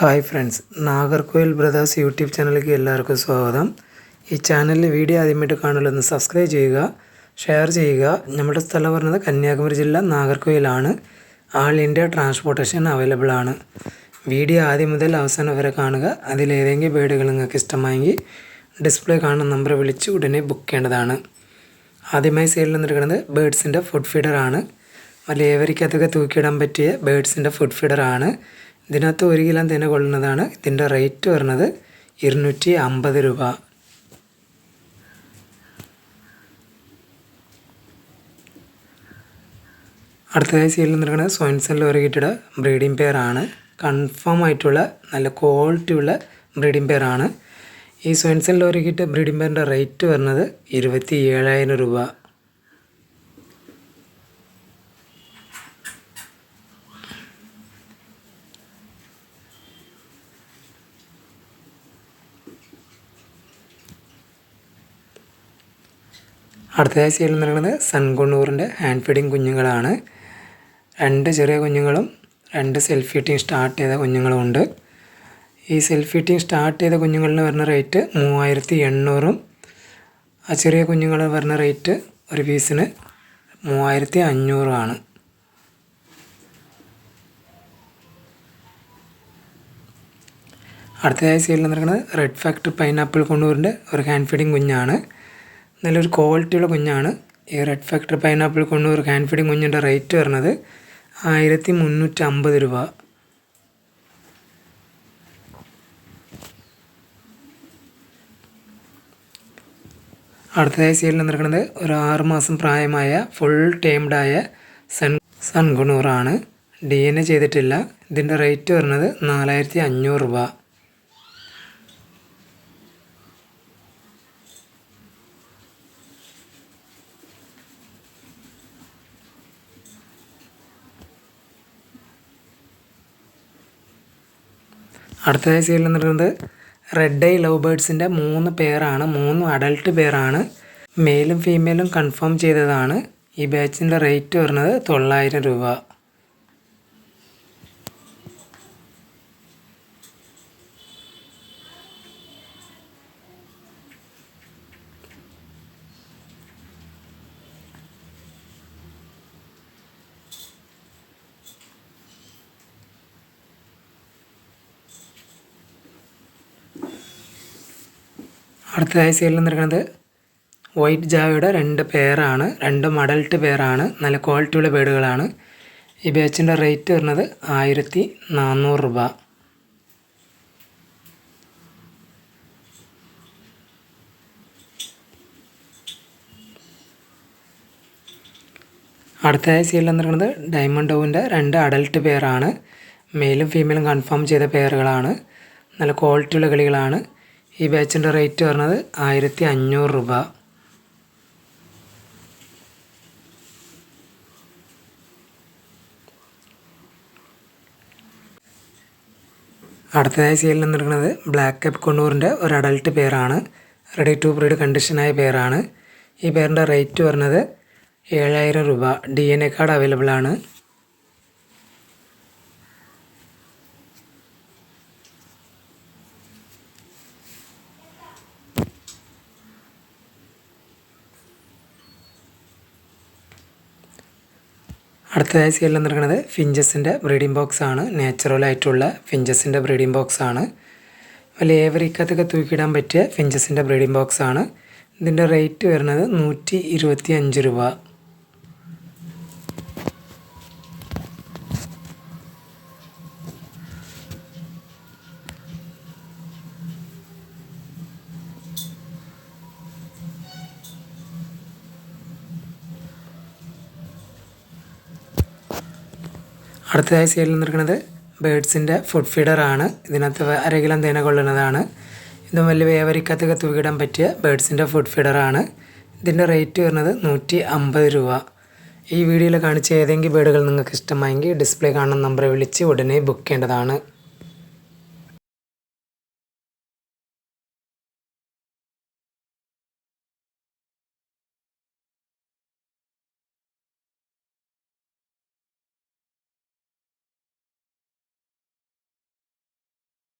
Hi friends Nagercoil brothers YouTube ചാനലിലേക്ക് എല്ലാവർക്കും സ്വാഗതം. ഈ ചാനലിൽ വീഡിയോ ആദ്യമായിട്ട് കാണുമല്ലോ സബ്സ്ക്രൈബ് ചെയ്യുക ഷെയർ ചെയ്യുക. നമ്മുടെ സ്ഥലം പറഞ്ഞത് കന്യാകുമരി ജില്ല നാഗർകോയിലാണ്. ആൾ ഇന്ത്യ ട്രാൻസ്പോർട്ടേഷൻ അവൈലബിൾ ആണ്. വീഡിയോ ആദ്യം മുതൽ അവസാനം വരെ കാണുക. അതിലേതെങ്കിലും ബേഡുകൾ നിങ്ങൾക്ക് ഇഷ്ടമായെങ്കിൽ ഡിസ്പ്ലേ കാണുന്ന നമ്പർ വിളിച്ച് ഉടനെ ബുക്ക് ചെയ്യേണ്ടതാണ്. ആദ്യമായി സെയിലിൽ നിന്നിരിക്കുന്നത് ബേഡ്സിന്റെ ഫുഡ് ഫീഡറാണ് ഏവരിക്കകത്തൊക്കെ തൂക്കിയിടാൻ പറ്റിയ ബേഡ്സിന്റെ ഫുഡ് ഫീഡറാണ് ഇതിനകത്ത് ഒരു കിലോ തേന കൊള്ളുന്നതാണ്. ഇതിന്റെ റേറ്റ് വരുന്നത് ഇരുന്നൂറ്റി അമ്പത് രൂപ. അടുത്തതായി സീലിൽ നിൽക്കുന്നത് ഒരു കിട്ടിയുടെ ബ്രീഡിംഗ് പെയർ ആണ്. കൺഫേം ആയിട്ടുള്ള നല്ല ക്വാളിറ്റി ഉള്ള ബ്രീഡിംഗ് പെയർ ആണ്. ഈ ഒരു കിട്ടിയ ബ്രീഡിംഗ് പെയറിന്റെ റേറ്റ് വരുന്നത് ഇരുപത്തി ഏഴായിരം രൂപ. അടുത്തതായി സീൽ നിൽക്കുന്നത് സൺകൊണ്ണൂറിന്റെ ഹാൻഡ് ഫീഡിങ് കുഞ്ഞുങ്ങളാണ്. രണ്ട് ചെറിയ കുഞ്ഞുങ്ങളും രണ്ട് സെൽഫ് ഫീറ്റിംഗ് സ്റ്റാർട്ട് ചെയ്ത കുഞ്ഞുങ്ങളും ഉണ്ട്. ഈ സെൽഫ് ഫീറ്റിംഗ് സ്റ്റാർട്ട് ചെയ്ത കുഞ്ഞുങ്ങളിന് വരുന്ന റേറ്റ് മൂവായിരത്തി എണ്ണൂറും ആ ചെറിയ കുഞ്ഞുങ്ങൾ വരുന്ന റേറ്റ് ഒരു പീസിന് മൂവായിരത്തി അഞ്ഞൂറുമാണ് അടുത്തതായി സീൽ നിൽക്കുന്നത് റെഡ് ഫാക്ടർ പൈനാപ്പിൾ കൊണ്ടൂരിന്റെ ഒരു ഹാൻഡ് ഫീഡിങ് കുഞ്ഞാണ്. നല്ലൊരു ക്വാളിറ്റിയുള്ള കുഞ്ഞാണ്. ഈ red factory pineapple conure hand feeding കുഞ്ഞിന്റെ റേറ്റ് വരുന്നത് ആയിരത്തി മുന്നൂറ്റി അമ്പത് രൂപ. അടുത്തതായി സീലിൽ നിന്നിരിക്കുന്നത് ഒരു ആറുമാസം പ്രായമായ ഫുൾ ടേംഡായ സൺ സൺഗുണൂറാണ് ഡി എൻ എ ചെയ്തിട്ടില്ല. ഇതിന്റെ റേറ്റ് വരുന്നത് നാലായിരത്തി അഞ്ഞൂറ് രൂപ. അടുത്തതായി സീരിയൽ നിൽക്കുന്നത് റെഡ് ഐ ലവ് ബേഡ്സിന്റെ മൂന്ന് പേരാണ് മൂന്ന് അഡൽട്ട് പേരാണ്. മെയിലും ഫീമെയിലും കൺഫേം ചെയ്തതാണ്. ഈ ബാച്ചിന്റെ റേറ്റ് വരുന്നത് തൊള്ളായിരം രൂപ. അടുത്തതായി സെയിൽ നിൽക്കുന്നത് വൈറ്റ് ജാവയുടെ രണ്ട് പേരാണ് രണ്ട് മഡൽട്ട് പേരാണ് നല്ല ക്വാളിറ്റിയുള്ള ബേഡുകളാണ് ഈ ബാച്ചിന്റെ റേറ്റ് വരുന്നത് ആയിരത്തി നാനൂറ് രൂപ. അടുത്തതായി സീലിൽ നിൽക്കുന്നത് ഡയമണ്ട് ഡോവിന്റെ രണ്ട് അഡൽട്ട് പേരാണ്. മെയിലും ഫീമെയിലും കൺഫേം ചെയ്ത പേരുകളാണ്. നല്ല ക്വാളിറ്റിയുള്ള കളികളാണ്. ഈ ബാച്ചിന്റെ റേറ്റ് പറഞ്ഞത് ആയിരത്തി അഞ്ഞൂറ് രൂപ. അടുത്തതായി സെയിലിൽ നിന്നിരിക്കുന്നത് ബ്ലാക്ക് കപ്പ് കൊണ്ടൂറിന്റെ ഒരു അഡൾട്ട് പേരാണ്. റെഡി ടു ബ്രീഡ് കണ്ടീഷനായ പേരാണ്. ഈ പേരിന്റെ റേറ്റ് പറഞ്ഞത് ഏഴായിരം രൂപ. D N A card available ആണ്. അടുത്തതായി സീലിൽ നിൽക്കുന്നത് ഫിഞ്ചസിന്റെ ബ്രീഡിംഗ് ബോക്സ് ആണ് നാച്ചുറലായിട്ടുള്ള ഫിഞ്ചസിന്റെ ബ്രീഡിംഗ് ബോക്സ് ആണ് വലിയ ഏവരിക്കത്തൊക്കെ തൂക്കിയിടാൻ പറ്റിയ ഫിഞ്ചസിന്റെ ബ്രീഡിംഗ് ബോക്സ് ആണ് ഇതിന്റെ റേറ്റ് വരുന്നത് നൂറ്റി രൂപ. അടുത്തതായി സൈഡിൽ നിൽക്കുന്നത് ബേഡ്സിന്റെ ഫുഡ് ഫീഡറാണ്. ഇതിനകത്ത് അരകിലം തേന കൊള്ളുന്നതാണ്. ഇതും വലിയ വേവരിക്കത്തൊക്കെ തൂക്കിടാൻ പറ്റിയ ബേഡ്സിന്റെ ഫുഡ് ഫീഡറാണ്. ഇതിന്റെ റേറ്റ് വരുന്നത് നൂറ്റി അമ്പത് രൂപ. ഈ വീഡിയോയിൽ കാണിച്ച ഏതെങ്കിലും ബേഡുകൾ നിങ്ങൾക്ക് ഇഷ്ടമായെങ്കിൽ ഡിസ്പ്ലേ കാണുന്ന നമ്പറെ വിളിച്ച് ഉടനെ ബുക്ക് ചെയ്യേണ്ടതാണ്.